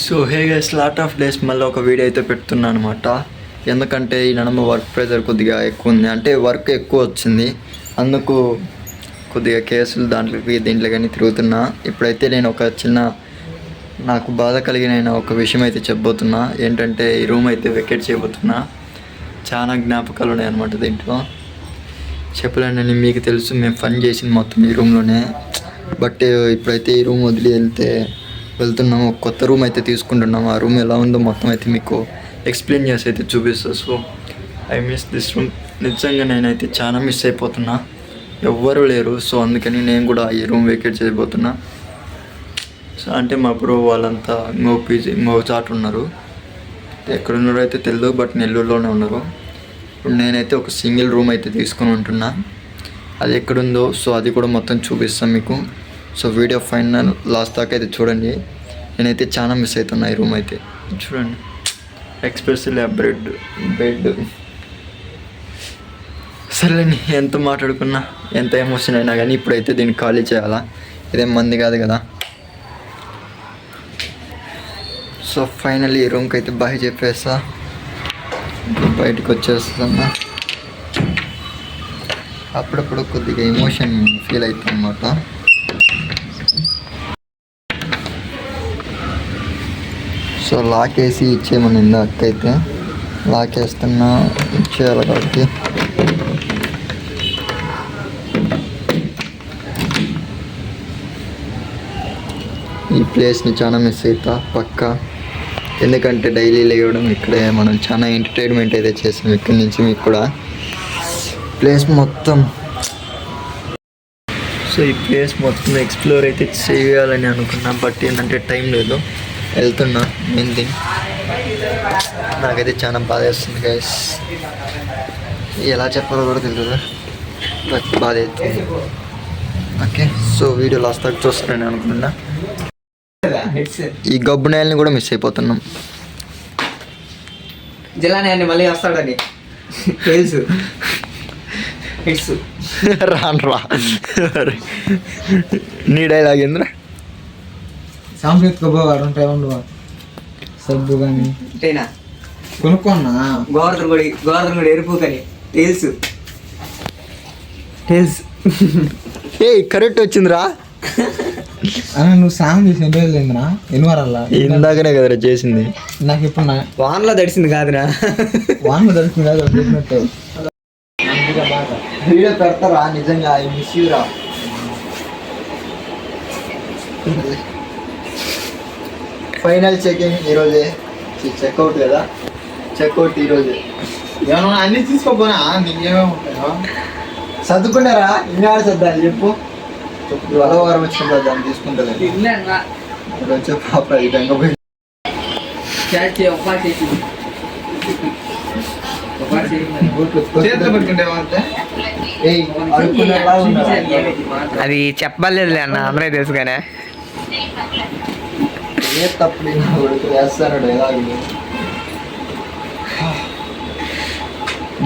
So hey guys lot of days మళ్ళీ ఒక video అయితే పెడుతున్నాను అనమాట ఎందుకంటే ఈ నడమ వర్క్ ప్రెజర్ కొద్దిగా ఎక్కువ ఉంది. అంటే వర్క్ ఎక్కువ వచ్చింది. అందుకు కొద్దిగా కేసులు దాంట్లోకి దీంట్లో కానీ తిరుగుతున్నా. ఇప్పుడైతే నేను ఒక చిన్న నాకు బాధ కలిగిన ఒక విషయం అయితే చెప్పబోతున్నా. ఏంటంటే ఈ రూమ్ అయితే వెకేట్ చేయబోతున్నా. చాలా జ్ఞాపకాలు ఉన్నాయి అనమాట దీంట్లో. చెప్పలేనని మీకు తెలుసు మేము ఫన్ చేసింది మొత్తం ఈ రూమ్లోనే బట్ ఇప్పుడైతే ఈ రూమ్ వదిలి వెళ్తే వెళ్తున్నాము కొత్త రూమ్ అయితే తీసుకుంటున్నాము ఆ రూమ్ ఎలా ఉందో మొత్తం అయితే మీకు ఎక్స్ప్లెయిన్ చేసి అయితే చూపిస్తా. So I miss this room. నిజంగా నేనైతే చాలా మిస్ అయిపోతున్నా. ఎవ్వరూ లేరు. సో అందుకని నేను కూడా ఈ రూమ్ వెకేట్ చేయబోతున్నా. సో అంటే మా బ్రో వాళ్ళంతా ఇంకో పీజీ ఇంకో చాట్ ఉన్నారు. ఎక్కడ అయితే తెలియదు బట్ నెల్లూరులోనే ఉన్నారు. ఇప్పుడు నేనైతే ఒక సింగిల్ రూమ్ అయితే తీసుకొని ఉంటున్నా. అది ఎక్కడుందో సో అది కూడా మొత్తం చూపిస్తాను మీకు. సో వీడియో ఫైనల్ లాస్ట్ దాకా అయితే చూడండి. నేనైతే చాలా మిస్ అవుతున్నా ఈ రూమ్ అయితే. చూడండి. ఎక్స్ప్రెస్లీ బ్రెడ్ బెడ్ సరేలేండి ఎంత మాట్లాడుకున్నా ఎంత ఎమోషన్ అయినా కానీ ఇప్పుడైతే దీన్ని ఖాళీ చేయాలా? ఇదేం మంది కాదు కదా. సో ఫైనల్లీ ఈ రూమ్కి అయితే బాయ్ చెప్పేస్తా. బయటకు వచ్చేస్తున్నా. అప్పుడప్పుడు కొద్దిగా ఎమోషన్ ఫీల్ అవుతుంది అనమాట సో లాక్ వేసి ఇచ్చేయమనింది అక్క అయితే లాక్ వేస్తున్నా ఇచ్చేయాలి కాబట్టి ఈ ప్లేస్ని చాలా మిస్ అవుతా పక్కా. ఎందుకంటే డైలీ లేవడం ఇక్కడే మనం చాలా ఎంటర్టైన్మెంట్ అయితే చేసాం ఇక్కడి నుంచి మీకు కూడా. ప్లేస్ మొత్తం సో ఈ ప్లేస్ మొత్తం ఎక్స్ప్లోర్ అయితే చేయాలని అనుకున్నా బట్ ఏంటంటే టైం లేదు. వెళ్తున్నా మెయిన్ థింగ్ నాకైతే చాలా బాధ వేస్తుంది గైస్ ఎలా చెప్పాలో కూడా తెలియదు బట్ బాధ అవుతుంది ఓకే సో వీడియో లాస్ట్ దాకా చూస్తానని అనుకున్నా. ఈ గబ్బు నేలని కూడా మిస్ అయిపోతున్నాం. జిల్లాని మళ్ళీ వస్తాడని. తెలుసు. తెలుసు రాను రా. నీ డైలాగ్ ఏంద్రా? సాంస్కృతిక భోగాలు ఉంటాయి ఉండవా సబ్బు కానీ కొనుక్కున్నా గోవర్ధన్ గుడి గోవర్ధన్ గుడి ఎరుపు కానీ తెలుసు తెలుసు ఏ కరెక్ట్ వచ్చిందిరా. అన్న నువ్వు సాంగ్ చేసి ఎన్ని రోజులు అయిందినా ఎన్ని వారాలా? ఇందాకనే కదరా చేసింది. నాకు ఇప్పుడు నా వాన్లో తడిసింది కాదురా. వాన్ దొరుకుతుంది కాదు చెప్పినట్టు. వీడియో పెడతారా? నిజంగా ఐ మిస్ యూ రా. ఫైనల్ చెకింగ్ ఈరోజే. చెక్అవుట్ కదా. చెక్అవుట్ ఈరోజే. ఏమన్నా అన్ని తీసుకోపోనా? నీకేమేమి ఉంటాయో? సర్దుకున్నారా ఇంకా సర్దాలి చెప్పు. వల వారం వచ్చినప్పుడు దాన్ని తీసుకుంటుంది వచ్చే పాప ఈ విధంగా పోయి అది చెప్పలేదులే అన్న అందరూ తెలుసు కానీ ఏ తప్పుడు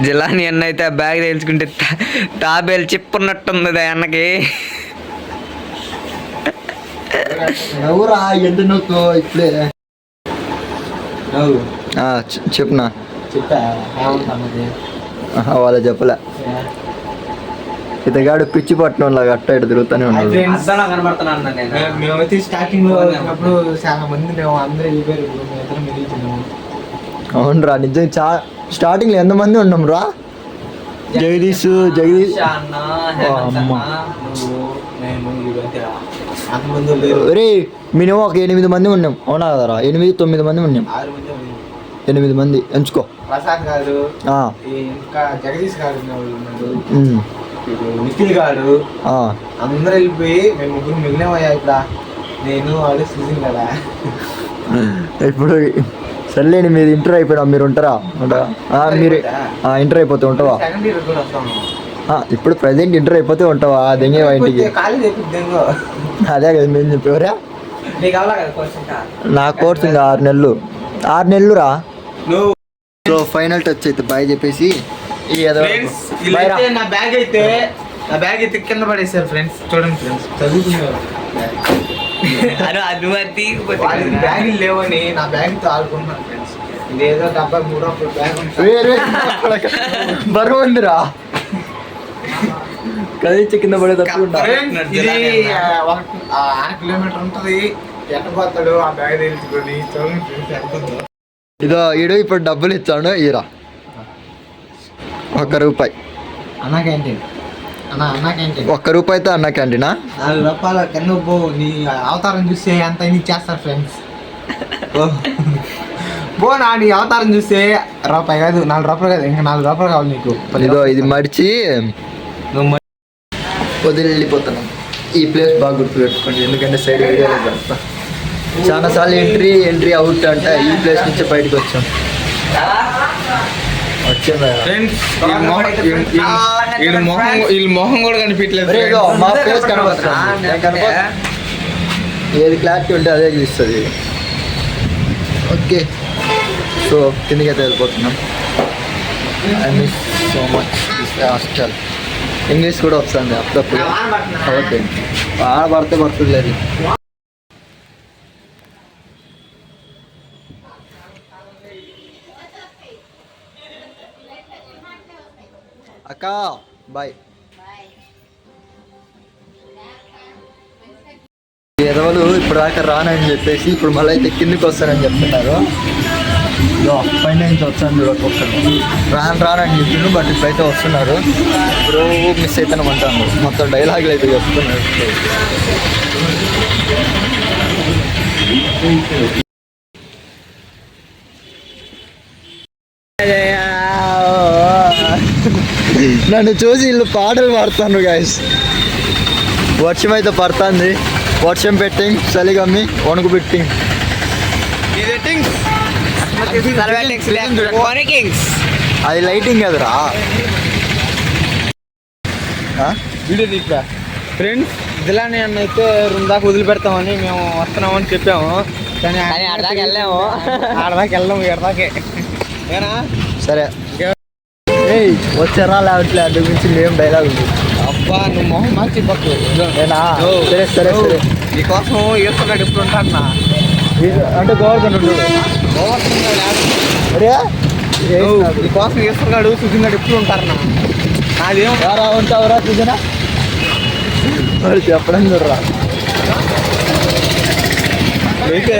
జిల్లాని అన్న అయితే ఆ బ్యాగ్ తెలుసుకుంటే తాబేలు చిప్పున్నట్టుంది అన్నకి. నవ్వురా ఎందు నవ్వుతో ఇప్పుడే. చెప్పునా? వాళ్ళ చెప్పలే. ఇతగాడు పిచ్చి పట్టణం లాగా అట్ట ఇటు తిరుగుతూనే ఉన్నాడు. మేమైతే స్టార్టింగ్లో చాలా మంది మేము అందరూ అవునరా నిజంగా చా స్టార్టింగ్లో ఎంతమంది ఉన్నాం రా? జగదీష్ జగదీష్. ఒరే మినిమం ఒక ఎనిమిది మంది ఉన్నాం. అవునా కదరా? ఎనిమిది తొమ్మిది మంది ఉన్నాం. ఎనిమిది మంది. ఎంచుకో. ప్రసాద్ గారు ఇంకా జగదీష్ గారు నిఖిల్ గారు. అందరూ వెళ్ళిపోయి మేము ముగ్గురు మిగిలినమయ్యా ఇక్కడ నేను వాడు సుజిన్ కదా. ఇప్పుడు సర్లేండి మీరు ఇంటర్ అయిపోయినా మీరు ఉంటారా? ఉంటారా? మీరు ఇంటర్ అయిపోతే ఉంటావా? ఇప్పుడు ప్రజెంట్ ఇంటర్ అయిపోతే ఉంటావా? దెంగే ఇంటికి. అదే కదా మేము చెప్పేవరా? నా కోర్స్ ఇంకా ఆరు నెలలు. ఆరు నెలలు రా నువ్వు సో ఫైనల్ టచ్ అయితే బాయ్ చెప్పేసి ఈ ఏదో ఫ్రెండ్స్ బయరా. వీళ్ళైతే నా బ్యాగ్ అయితే నా బ్యాగ్ అయితే కింద పడేసారు ఫ్రెండ్స్ చూడండి ఫ్రెండ్స్ చదువుకునేవారు. అను కదరా. బ్యాగులు లేవని నా బ్యాగ్తో ఆడుకుంటున్నాను ఫ్రెండ్స్ ఇదేదో డెబ్బై మూడు రూపాయల బ్యాగ్ ఉంటుంది వేరే బరువు ఉందిరా. కదిలించి కింద పడే ఫ్రెండ్స్, ఇది అర కిలోమీటర్ ఉంటుంది. ఎట్టపోతాడు ఆ బ్యాగ్ తెలుసుకొని చూడండి ఫ్రెండ్స్ ఎంత ఉందో. ఇదో ఈడు ఇప్పుడు డబ్బులు ఇచ్చాను ఈరా. ఒక్క రూపాయి. అన్నా క్యాంటీన్. అన్నా అన్నా క్యాంటీన్. ఒక్క రూపాయితో అన్న క్యాంటీనా నాలుగు రూపాయల కన్ను పో నీ అవతారం చూస్తే ఎంత ఇన్ని చేస్తారు ఫ్రెండ్స్ పో నా నీ అవతారం చూస్తే రూపాయి కాదు నాలుగు రూపాయలు కాదు ఇంకా నాలుగు రూపాయలు కావాలి నీకు. ఇదో ఇది మడిచి నువ్వు మ- వదిలి వెళ్ళిపోతున్నాం ఈ ప్లేస్ బాగా గుర్తుపెట్టుకోండి ఎందుకంటే సైడ్ వీడియోలో పెడతా చాలా సార్లు ఎంట్రీ ఎంట్రీ అవుట్ అంటే ఈ ప్లేస్ నుంచి బయటకు వచ్చాం. మొహం- కూడా కనిపించలేదు. మా ఫేస్ ఏది క్లారిటీ ఉంటే అదే చూస్తుంది. ఓకే. సో కిందకి అయితే వెళ్ళిపోతున్నాం. I miss so much this hostel English కూడా వస్తుంది అప్పుడప్పుడు. ఓకే. బాగా పడితే పడుతుంది అక్క బాయ్. ఎదవలు ఇప్పుడు దాకా రానని చెప్పేసి ఇప్పుడు మళ్ళీ అయితే కిందికి వస్తానని చెప్తున్నారు. ఇదో పైన నుంచి వచ్చాను చూడ రాను రానని చెప్పిండు బట్ ఇప్పుడైతే వస్తున్నారు. ఇప్పుడు మిస్ అవుతాను అంటాను మొత్తం డైలాగులు అయితే చెప్తున్నారు. నన్ను చూసి వీళ్ళు పాటలు పాడుతాను గాయస్ వర్షం అయితే పడుతుంది. వర్షం పెట్టింగ్ చలిగమ్మి వణుకు పెట్టింగ్. అది లైటింగ్ కదరా? వీడియో ఫ్రెండ్స్ ఇదిలానే అన్న అయితే రెండు దాకా వదిలిపెడతామని మేము వస్తున్నామని చెప్పాము. కానీ ఆడదాకా వెళ్ళాము. ఆడదాకా వెళ్ళాము ఎడదాకే సరే. ఏయ్ వచ్చారా లేవట్లే అటు గురించి మేము డైలాగ్ ఉంది అబ్బా నువ్వు మొహం మార్చి పక్కు నేనా? సరే సరే సరే. నీకోసం ఈర్పగాడు ఎప్పుడు ఉంటాను అంటే గోవర్ధన్ ఏం కాదు. నీకోసం ఈర్పగాడు సుఖింగాడు ఎప్పుడు ఉంటారన్నా నాదేం? రారా ఉంటావురా చూసినా మరి చెప్పడం చూడరా. అయితే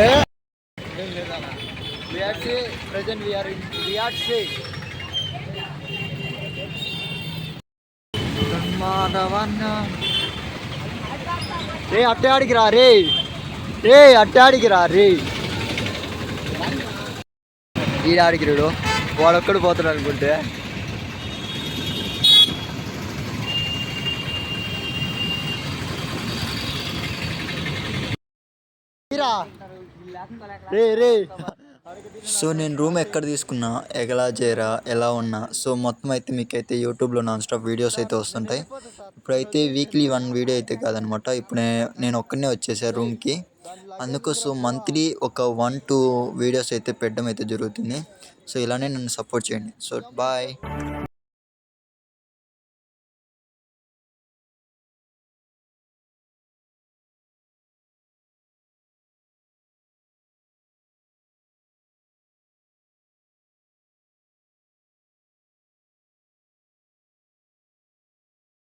ప్రజెంట్ వీఆర్ రే అట్టే ఆడికి రా రే. రే అట్టే ఆడికి రా రే. ఈడ ఆడికి రాడు. వాడొక్కడు పోతాడు అనుకుంటే. రే రే. సో నేను రూమ్ ఎక్కడ తీసుకున్నా ఎలా చేరా ఎలా ఉన్నా సో మొత్తం అయితే మీకైతే యూట్యూబ్లో నాన్ స్టాప్ వీడియోస్ అయితే వస్తుంటాయి. ఇప్పుడైతే వీక్లీ వన్ వీడియో అయితే కాదనమాట ఇప్పుడు నేను ఒక్కనే వచ్చేసా రూమ్కి. అందుకు సో మంత్లీ ఒక వన్ టూ వీడియోస్ అయితే పెట్టడం అయితే జరుగుతుంది. సో ఇలానే నన్ను సపోర్ట్ చేయండి. So bye.